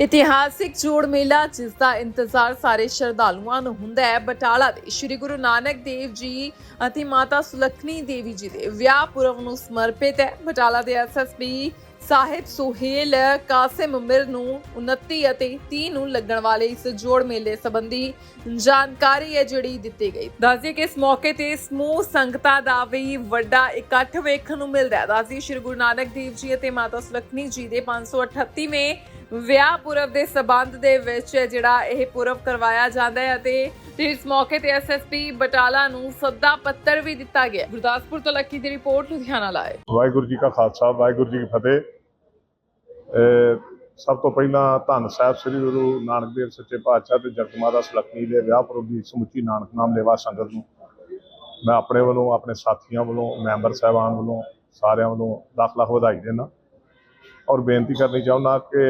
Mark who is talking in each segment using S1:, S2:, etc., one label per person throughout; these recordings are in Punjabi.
S1: ਇਤਿਹਾਸਿਕ ਜੋੜ ਮੇਲਾ, ਜਿਸ ਦਾ ਇੰਤਜ਼ਾਰ ਸਾਰੇ ਸ਼ਰਧਾਲੂਆਂ ਨੂੰ ਹੁੰਦਾ ਹੈ, ਬਟਾਲਾ ਦੇ ਸ੍ਰੀ ਗੁਰੂ ਨਾਨਕ ਦੇਵ ਜੀ ਅਤੇ ਮਾਤਾ ਸੁਲੱਖਣੀ ਦੇਵੀ ਜੀ ਦੇ ਵਿਆਹ ਪੁਰਬ ਨੂੰ ਸਮਰਪਿਤ ਹੈ। ਬਟਾਲਾ ਦੇ ਐਸਐਸਪੀ ਸਾਹਿਬ ਸੁਹੇਲ ਕਾਸਿਮ ਮਿਰ ਨੂੰ 29 ਅਤੇ 30 ਨੂੰ ਲੱਗਣ ਵਾਲੇ ਇਸ ਜੋੜ ਮੇਲੇ ਸੰਬੰਧੀ ਜਾਣਕਾਰੀ ਹੈ ਜਿਹੜੀ ਦਿੱਤੀ ਗਈ। ਦੱਸਦੇ ਕਿ ਇਸ ਮੌਕੇ ਤੇ ਸਮੂਹ ਸੰਗਤਾਂ ਦਾ ਵੀ ਵੱਡਾ ਇਕੱਠ ਵੇਖਣ ਨੂੰ ਮਿਲਦਾ ਹੈ। ਦੱਸਦੀ ਸ਼੍ਰੀ ਗੁਰੂ ਨਾਨਕ ਦੇਵ ਜੀ ਅਤੇ ਮਾਤਾ ਸੁਲੱਖਣੀ ਜੀ ਦੇ 538ਵੇਂ ਵਿਆਹ ਪੁਰਬ ਦੇ ਸਬੰਧ ਦੇ ਵਿੱਚ ਜਿਹੜਾ ਇਹ ਪੁਰਬ ਕਰਵਾਇਆ ਜਾਂਦਾ ਹੈ ਅਤੇ ਇਸ ਮੌਕੇ ਤੇ ਐਸਐਸਪੀ ਬਟਾਲਾ ਨੂੰ ਸੱਦਾ ਪੱਤਰ ਵੀ ਦਿੱਤਾ ਗਿਆ ਗੁਰਦਾਸਪੁਰ ਤੋਂ ਲੱਕੀ ਦੀ ਰਿਪੋਰਟ ਲੁਧਿਆਣਾ ਲਾਏ।
S2: ਵਾਹਿਗੁਰੂ ਜੀ ਕਾ ਖਾਲਸਾ, ਵਾਹਿਗੁਰੂ ਜੀ ਕੀ ਫਤਿਹ। ਸਭ ਤੋਂ ਪਹਿਲਾਂ ਧੰਨ ਸਾਹਿਬ ਸ੍ਰੀ ਗੁਰੂ ਨਾਨਕ ਦੇਵ ਸੱਚੇ ਪਾਤਸ਼ਾਹ ਤੇ ਜਗਤ ਮਾਤਾ ਸੁਲੱਖਣੀ ਦੇ ਵਿਆਹ ਪੁਰਬ ਦੀ ਸਮੁੱਚੀ ਨਾਨਕ ਨਾਮ ਲੇਵਾ ਸੰਗਤ ਨੂੰ ਮੈਂ ਆਪਣੇ ਵੱਲੋਂ, ਆਪਣੇ ਸਾਥੀਆਂ ਵੱਲੋਂ, ਮੈਂਬਰ ਸਾਹਿਬਾਨ ਵੱਲੋਂ, ਸਾਰਿਆਂ ਵੱਲੋਂ ਲੱਖ ਲੱਖ ਵਧਾਈ ਦਿੰਦਾ। ਔਰ ਬੇਨਤੀ ਕਰਨੀ ਚਾਹੁੰਦਾ ਕਿ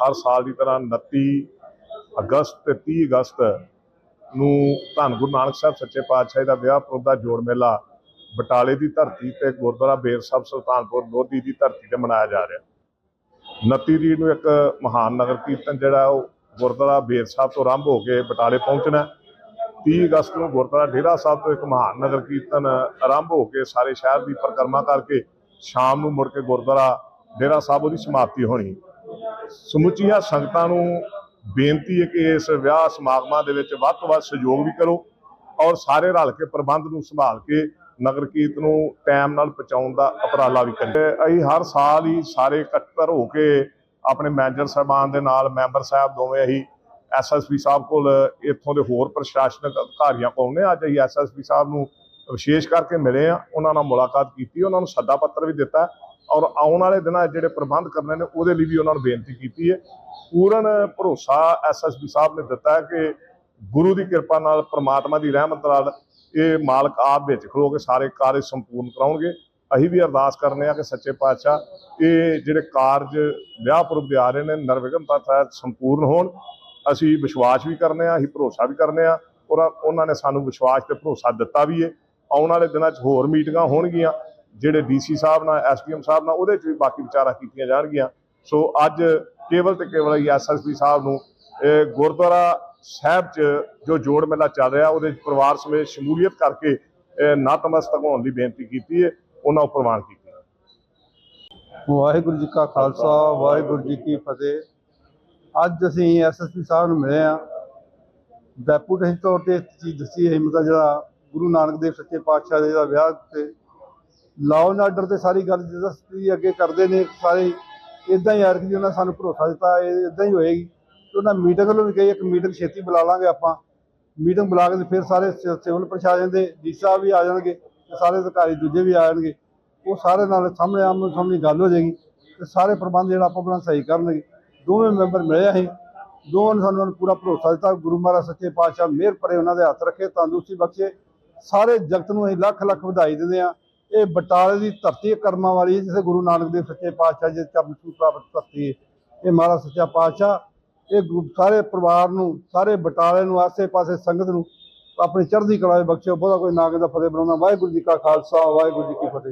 S2: ਹਰ ਸਾਲ ਦੀ ਤਰ੍ਹਾਂ 29 ਅਗਸਤ ਤੇ 30 ਅਗਸਤ ਨੂੰ ਧੰਨ ਗੁਰੂ ਨਾਨਕ ਸਾਹਿਬ ਸੱਚੇ ਪਾਤਸ਼ਾਹ ਦਾ ਵਿਆਹ ਪੁਰਬ ਦਾ ਜੋੜ ਮੇਲਾ ਬਟਾਲੇ ਦੀ ਧਰਤੀ ਤੇ ਗੁਰਦੁਆਰਾ ਬੇਰ ਸਾਹਿਬ ਸੁਲਤਾਨਪੁਰ ਲੋਧੀ ਦੀ ਧਰਤੀ ਤੇ ਮਨਾਇਆ ਜਾ ਰਿਹਾ। 29 ਤਰੀਕ ਨੂੰ ਇੱਕ ਮਹਾਨ ਨਗਰ ਕੀਰਤਨ ਜਿਹੜਾ ਉਹ ਗੁਰਦੁਆਰਾ ਬੇਰ ਸਾਹਿਬ ਤੋਂ ਆਰੰਭ ਹੋ ਕੇ ਬਟਾਲੇ ਪਹੁੰਚਣਾ ਹੈ। 30 ਅਗਸਤ ਨੂੰ ਗੁਰਦੁਆਰਾ ਡੇਰਾ ਸਾਹਿਬ ਤੋਂ ਇੱਕ ਮਹਾਨ ਨਗਰ ਕੀਰਤਨ ਆਰੰਭ ਹੋ ਕੇ ਸਾਰੇ ਸ਼ਹਿਰ ਦੀ ਪਰਿਕਰਮਾ ਕਰਕੇ ਸ਼ਾਮ ਨੂੰ ਮੁੜ ਕੇ ਗੁਰਦੁਆਰਾ ਡੇਰਾ ਸਾਹਿਬ ਉਹਦੀ ਸਮਾਪਤੀ ਹੋਣੀ ਸਮੁੱਚੀਆਂ ਸੰਗਤਾਂ ਨੂੰ ਬੇਨਤੀ ਹੈ ਕਿ ਇਸ ਵਿਆਹ ਸਮਾਗਮਾਂ ਦੇ ਵਿੱਚ ਵੱਧ ਤੋਂ ਵੱਧ ਸਹਿਯੋਗ ਵੀ ਕਰੋ ਔਰ ਸਾਰੇ ਰਲ ਕੇ ਪ੍ਰਬੰਧ ਨੂੰ ਸੰਭਾਲ ਕੇ ਨਗਰ ਕੀਰਤ ਨੂੰ ਟਾਈਮ ਨਾਲ ਪਹੁੰਚਾਉਣ ਦਾ ਉਪਰਾਲਾ ਵੀ ਕਰੀਏ। ਅਸੀਂ ਹਰ ਸਾਲ ਹੀ ਸਾਰੇ ਇਕੱਤਰ ਹੋ ਕੇ ਆਪਣੇ ਮੈਨੇਜਰ ਸਾਹਿਬਾਨ ਦੇ ਨਾਲ, ਮੈਂਬਰ ਸਾਹਿਬ ਦੋਵੇਂ ਅਸੀਂ ਐਸਐਸਪੀ ਸਾਹਿਬ ਕੋਲ ਇੱਥੋਂ ਦੇ ਹੋਰ ਪ੍ਰਸ਼ਾਸਨਿਕ ਅਧਿਕਾਰੀਆਂ ਕੋਲ ਨੇ। ਅੱਜ ਅਸੀਂ ਐਸਐਸਪੀ ਸਾਹਿਬ ਨੂੰ ਵਿਸ਼ੇਸ਼ ਕਰਕੇ ਮਿਲੇ ਆ ਉਹਨਾਂ ਨਾਲ ਮੁਲਾਕਾਤ ਕੀਤੀ, ਉਹਨਾਂ ਨੂੰ ਸੱਦਾ ਪੱਤਰ ਵੀ ਦਿੱਤਾ ਔਰ ਆਉਣ ਵਾਲੇ ਦਿਨਾਂ ਜਿਹੜੇ ਪ੍ਰਬੰਧ ਕਰਨੇ ਨੇ ਉਹਦੇ ਲਈ ਵੀ ਉਹਨਾਂ ਨੂੰ ਬੇਨਤੀ ਕੀਤੀ ਹੈ। ਪੂਰਨ ਭਰੋਸਾ ਐਸਐਸਪੀ ਸਾਹਿਬ ਨੇ ਦਿੱਤਾ ਕਿ ਗੁਰੂ ਦੀ ਕਿਰਪਾ ਨਾਲ ਪ੍ਰਮਾਤਮਾ ਦੀ ਰਹਿਮਤ ਨਾਲ ਇਹ ਮਾਲਕ ਆਪ ਵਿੱਚ ਖਲੋ ਕੇ ਸਾਰੇ ਕਾਰਜ ਸੰਪੂਰਨ ਕਰਾਉਣਗੇ। ਅਸੀਂ ਵੀ ਅਰਦਾਸ ਕਰਨੇ ਆ ਕਿ ਸੱਚੇ ਪਾਤਸ਼ਾਹ ਇਹ ਜਿਹੜੇ ਕਾਰਜ ਵਿਆਹ ਪੁਰਬ ਦੇ ਆ ਰਹੇ ਨੇ ਨਿਰਵਿਘਨਤਾ ਤਹਿਤ ਸੰਪੂਰਨ ਹੋਣ। ਅਸੀਂ ਵਿਸ਼ਵਾਸ ਵੀ ਕਰਨੇ ਆ, ਅਸੀਂ ਭਰੋਸਾ ਵੀ ਕਰਨੇ ਆ। ਔਰ ਉਹਨਾਂ ਨੇ ਸਾਨੂੰ ਵਿਸ਼ਵਾਸ ਤੇ ਭਰੋਸਾ ਦਿੱਤਾ ਵੀ ਹੈ ਆਉਣ ਵਾਲੇ ਦਿਨਾਂ 'ਚ ਹੋਰ ਮੀਟਿੰਗਾਂ ਹੋਣਗੀਆਂ। ਜਿਹੜੇ ਡੀਸੀ ਸਾਹਿਬ ਨਾਲ ਐਸਡੀਐਮ ਸਾਹਿਬ ਨਾਲ, ਉਹਦੇ 'ਚ ਵੀ ਬਾਕੀ ਵਿਚਾਰਾਂ ਕੀਤੀਆਂ ਜਾਣਗੀਆਂ। ਸੋ ਅੱਜ ਕੇਵਲ ਤੇ ਕੇਵਲ ਹੀ ਐਸਐਸਪੀ ਸਾਹਿਬ ਨੂੰ, ਇਹ ਗੁਰਦੁਆਰਾ ਸਾਹਿਬ 'ਚ ਜੋ ਜੋੜ ਮੇਲਾ ਚੱਲ ਰਿਹਾ, ਉਹਦੇ ਪਰਿਵਾਰ ਸਮੇਤ ਸ਼ਮੂਲੀਅਤ ਕਰਕੇ, ਇਹ ਨਤਮਸਤਕ ਹੋਣ ਦੀ ਬੇਨਤੀ ਕੀਤੀ ਹੈ, ਉਹਨਾਂ ਉੱਪਰ ਪ੍ਰਵਾਨ ਕੀਤਾ
S3: ਵਾਹਿਗੁਰੂ ਜੀ ਕਾ ਖਾਲਸਾ, ਵਾਹਿਗੁਰੂ ਜੀ ਕੀ ਫਤਿਹ। ਅੱਜ ਅਸੀਂ ਐਸਐਸਪੀ ਸਾਹਿਬ ਨੂੰ ਮਿਲੇ ਆ ਡੈਪੂਟੇਸ਼ਨ ਤੌਰ ਤੇ ਚੀਜ਼ ਦੱਸੀ ਹੈ ਮਤਲਬ ਜਿਹੜਾ ਗੁਰੂ ਨਾਨਕ ਦੇਵ ਸੱਚੇ ਪਾਤਸ਼ਾਹ ਦੇ ਦਾ ਵਿਆਹ ਤੇ ਲਾਅ ਐਂਡ ਆਰਡਰ ਤੇ ਸਾਰੀ ਗੱਲ ਜਸਤੀ ਅੱਗੇ ਕਰਦੇ ਨੇ ਸਾਰੇ ਇਦਾਂ ਹੀ ਆਰਕ ਜੀ ਉਹਨਾਂ ਸਾਨੂੰ ਭਰੋਸਾ ਦਿੱਤਾ, ਇਹ ਇਦਾਂ ਹੀ ਹੋਏਗੀ। ਤੇ ਉਹਨਾਂ ਮੀਟਿੰਗ ਵੱਲੋਂ ਵੀ ਕਹੀ ਇੱਕ ਮੀਟਿੰਗ ਛੇਤੀ ਬੁਲਾ ਲਾਂਗੇ ਆਪਾਂ। ਮੀਟਿੰਗ ਬੁਲਾ ਕੇ ਫਿਰ ਸਾਰੇ ਸ- ਸਿਵਲ ਪ੍ਰਸ਼ਾਸਨ ਦੇ ਡੀ ਸਾਹਿਬ ਵੀ ਆ ਜਾਣਗੇ ਤੇ ਸਾਰੇ ਅਧਿਕਾਰੀ ਦੂਜੇ ਵੀ ਆ ਜਾਣਗੇ। ਉਹ ਸਾਰੇ ਨਾਲ ਸਾਹਮਣੇ ਆਮੋ ਸਾਹਮਣੇ ਗੱਲ ਹੋ ਜਾਏਗੀ ਤੇ ਸਾਰੇ ਪ੍ਰਬੰਧ ਜਿਹੜਾ ਆਪਾਂ ਆਪਣਾ ਸਹੀ ਕਰਨਗੇ। ਦੋਵੇਂ ਮੈਂਬਰ ਮਿਲੇ ਅਸੀਂ। ਦੋਵਾਂ ਨੇ ਸਾਨੂੰ ਪੂਰਾ ਭਰੋਸਾ ਦਿੱਤਾ, ਗੁਰੂ ਮਹਾਰਾਜ ਸੱਚੇ ਪਾਤਸ਼ਾਹ ਮਿਹਰ ਭਰੇ ਉਹਨਾਂ ਦੇ ਹੱਥ ਰੱਖੇ, ਤੰਦਰੁਸਤੀ ਬਖਸ਼ੇ। ਸਾਰੇ ਜਗਤ ਨੂੰ ਅਸੀਂ ਲੱਖ ਲੱਖ ਵਧਾਈ ਦਿੰਦੇ ਆ ਇਹ ਬਟਾਲੇ ਦੀ ਧਰਤੀ ਕਰਮਾਂ ਵਾਲੀ ਹੈ, ਜਿੱਥੇ ਗੁਰੂ ਨਾਨਕ ਦੇਵ ਸੱਚੇ ਪਾਤਸ਼ਾਹ ਜੀ ਦੇ ਚਰਨ ਛੂਹ ਪ੍ਰਾਪਤ ਧਰਤੀ ਹੈ। ਇਹ ਮਹਾਰਾਜ ਸੱਚਾ ਪਾਤਸ਼ਾਹ ਇਹ ਗਰੁੱਪ ਸਾਰੇ ਪਰਿਵਾਰ ਨੂੰ, ਸਾਰੇ ਬਟਾਲੇ ਨੂੰ, ਆਸੇ-ਪਾਸੇ ਸੰਗਤ ਨੂੰ ਆਪਣੀ ਚੜ੍ਹਦੀ ਕਲਾ ਵਿੱਚ ਬਖਸ਼ੇ। ਬਹੁਤਾ ਕੋਈ ਨਾ ਦਾ ਫਤਿਹ ਬਣਾਉਣਾ ਵਾਹਿਗੁਰੂ ਜੀ ਕਾ ਖਾਲਸਾ, ਵਾਹਿਗੁਰੂ ਜੀ ਕੀ ਫਤਿਹ।